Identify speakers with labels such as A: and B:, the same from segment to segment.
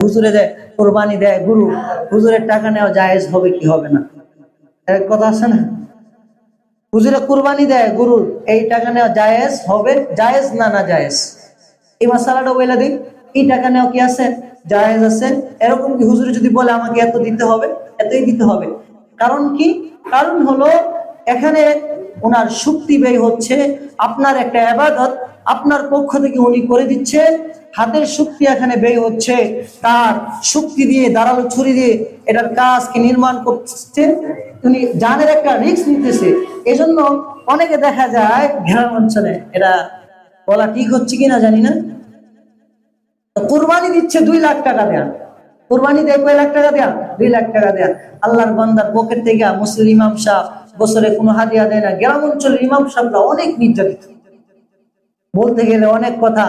A: হুজুরে দেয় কোরবানি দেয় গুরু, হুজুরের টাকা নেওয়া জায়েজ হবে কি হবে না? এর কথা আছে না? হুজুরে কোরবানি দেয় গুরুর এই টাকা নেওয়া জায়েজ হবে, জায়েজ না না জায়েজ? এই মশালাটা বলে দিই। এই টাকা নেওয়া কি আছে? জায়েজ আছে। এরকম কি হুজুরে যদি বলে আমাকে এত দিতে হবে, এতই দিতে হবে? কারণ কি? কারণ হলো, এখানে ওনার শক্তি ব্যয় হচ্ছে, আপনার একটা আবাদত আপনার পক্ষ থেকে উনি করে দিচ্ছে। হাতের শক্তি এখানে ব্যয় হচ্ছে। তার শক্তি দিয়ে, দাঁড়াল ছুরি দিয়ে এটার কাজকে নির্মাণ করছে। উনি জানের একটা রিস্ক নিতেছে। এজন্য অনেকে দেখা যায় গ্রাম অঞ্চলে এটা বলা ঠিক হচ্ছে কিনা জানি না। কুরবানি দিচ্ছে দুই লাখ টাকা দেয়া। কুরবানি দেয় কয় লাখ টাকা দেয়া? দুই লাখ টাকা দেয়া। আল্লাহর বান্দার পকেট থেকে মুসলিম ইমাম সাহেব বছরে কোনো হাদিয়া দেয় না। গ্রাম অঞ্চলের ইমাম সাহেবরা অনেক নির্যাতিত। বলতে গেলে অনেক কথা।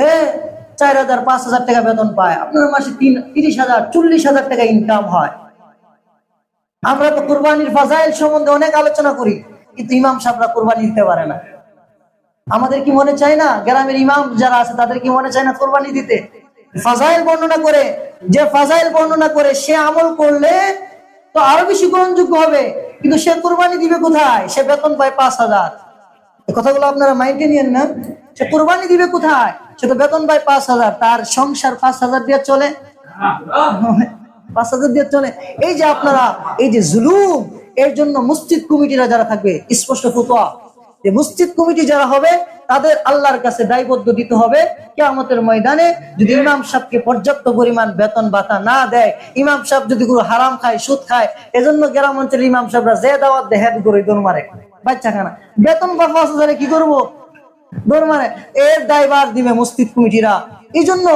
A: হ্যাঁ চার হাজার, পাঁচ হাজার টাকা বেতন পায়। আপনার মাসে তিন, তিরিশ হাজার, চল্লিশ হাজার টাকা ইনকাম হয়। আমরা তো কুরবানির ফাজাইল সম্বন্ধে অনেক আলোচনা করি, কিন্তু ইমাম সাহেবরা কুরবানি দিতে পারে না। আমাদের কি মনে চায় না? গ্রামের ইমাম যারা আছে, তাদের কি মনে চায় না কোরবানি দিতে? ফাজাইল বর্ণনা করে, যে ফাজাইল বর্ণনা করে, সে আমল করলে তো আরও বেশি গ্রহণযোগ্য হবে। কিন্তু সে কোরবানি দিবে কোথায়? সে বেতন পায় পাঁচ হাজার। কথাগুলো আপনারা মাইন্ডে নিয়েন না। সে কোরবানি দিবে কোথায়? সে তো বেতন পায় পাঁচ হাজার, তার সংসার পাঁচ হাজার দিয়ে চলে। পাঁচ হাজার দিয়ে চলে। এই যে আপনারা, এই যে জুলুম, এর জন্য মসজিদ কমিটিরা যারা থাকবে, স্পষ্ট ফতোয়া, যে মসজিদ কমিটি যারা হবে, তাদের আল্লাহর কাছে দায়বদ্ধ দিতে হবে। কেয়ামতের ময়দানে যদি ইমাম সাহেবকে পর্যাপ্ত পরিমাণ বেতন ভাতা না দেয়, ইমাম সাহেব যদি কোনো হারাম খায়, সুদ খায়, এজন্য গ্রাম অঞ্চলের ইমাম সাহেবরা যে দাওয়াত দেয় হেদ করে দৌড় মারে। বাচ্চা খানা বেতন হাজারে কি করব? মারে এর দায়বার দিবে মসজিদ কমিটিরা। এই জন্য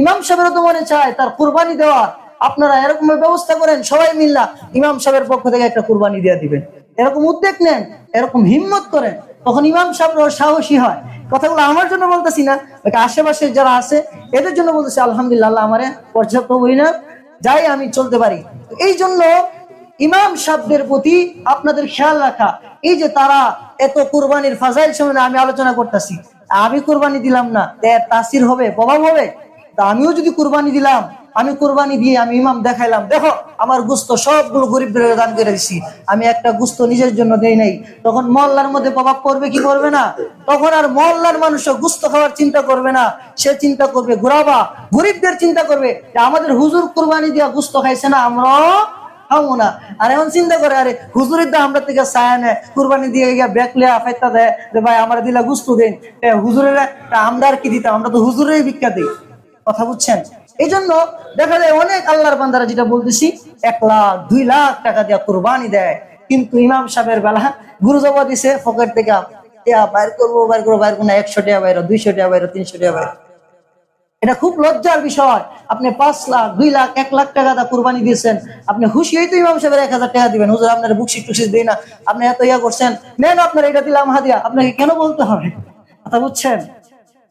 A: ইমাম সাহেবেরও তো মনে চায়, তার কুরবানি দেওয়ার। আপনারা এরকম ব্যবস্থা করেন, সবাই মিল্লা ইমাম সাহেবের পক্ষ থেকে একটা কুরবানি দিয়ে দিবেন। এরকম উদ্যোগ নেন, এরকম হিম্মত করেন, তখন ইমাম সাহেব সাহসী হয়। কথাগুলো আমার জন্য বলতেছি না আশেপাশে যারা আছে, এদের জন্য বলতেছি, আলহামদুলিল্লাহ আমারে পর্যাপ্ত হই না যাই আমি চলতে পারি। এই জন্য ইমাম সাহেবদের প্রতি আপনাদের খেয়াল রাখা। এই যে তারা এত কুরবানির ফাজাইল সম্বন্ধে আমি আলোচনা করতেছি। আমি কুরবানি দিলাম না তাসির হবে, প্রভাব হবে। তা আমিও যদি কুরবানি দিলাম, আমি কুরবানি দিয়ে আমি ইমাম দেখাইলাম, দেখো, আমার গুস্ত সবগুলো গরিবদের দান করে দিছি। আমি একটা গুস্ত নিজের জন্য দেই নাই। তখন মহল্লার মধ্যে প্রভাব পড়বে কি করবে না? তখন আর মহল্লার মানুষ গুস্ত খাওয়ার চিন্তা করবে না। সে চিন্তা করবে, ঘুরাবা, গরিবদের চিন্তা করবে আমাদের হুজুর কোরবানি দিয়া গুস্ত খাইছে না, আমরাও খাব না আর এখন চিন্তা করে, আরে হুজুরের দা আমরা থেকে ছায়া নেয়, কুরবানি দিয়ে গিয়া ব্যাগ লিয়া ফাইতা দেয়, যে ভাই আমার দিলা গুস্ত দেন। হুজুরের আমরা আর কি দিতাম? আমরা তো হুজুরের দিই। কথা বুঝছেন? এই জন্য দেখা যায় অনেক আল্লাহর বান্দারা যেটা বলতেছি, এক লাখ, দুই লাখ টাকা দিয়া কুরবানি দেয়। কিন্তু ইমাম সাহেবের বেলা গুরু জবা দিছে পকেট থেকে বাইর করব বাইর করব বাইর করব একশো টাকা বাইর, দুইশো টাকা বাইর, তিনশো টাকা বাইর। এটা খুব লজ্জার বিষয়। আপনি পাঁচ লাখ, দুই লাখ, এক লাখ টাকা দা কুরবানি দিয়েছেন। আপনি খুশি হইতো ইমাম সাহেবের এক হাজার টাকা দিবেন। হুজুর, আপনার বুকশি টুকশি দিই না। আপনি এত ইয়া করছেন। নেন আপনার এটা দিলাম হাদিয়া। আপনাকে কেন বলতে হবে? কথা বুঝছেন?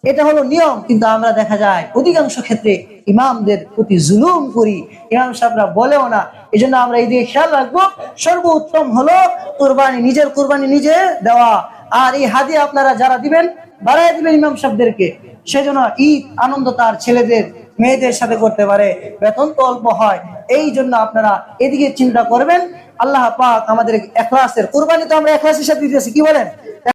A: এটা হলো নিয়ম, কিন্তু আমরা দেখা যায় অধিকাংশ ক্ষেত্রে ইমামদের প্রতি জুলুম করি। ইমাম সাহেবরা বলেও না। এই জন্য আমরা এই দিকে খেয়াল রাখব। সর্বোত্তম হলো কোরবানি নিজের কোরবানি নিজে দেওয়া। আর এই হাদিয়া আপনারা যারা দিবেন বাড়াই দিবেন ইমাম সাহেবদেরকে। সেজন্য ঈদ আনন্দ তার ছেলেদের, মেয়েদের সাথে করতে পারে। বেতন তো অল্প হয়। এই জন্য আপনারা এদিকে চিন্তা করবেন। আল্লাহ পাক আমাদের এখলাসের কোরবানি তো আমরা এখলাসের সাথে দিতেছি, কি বলেন?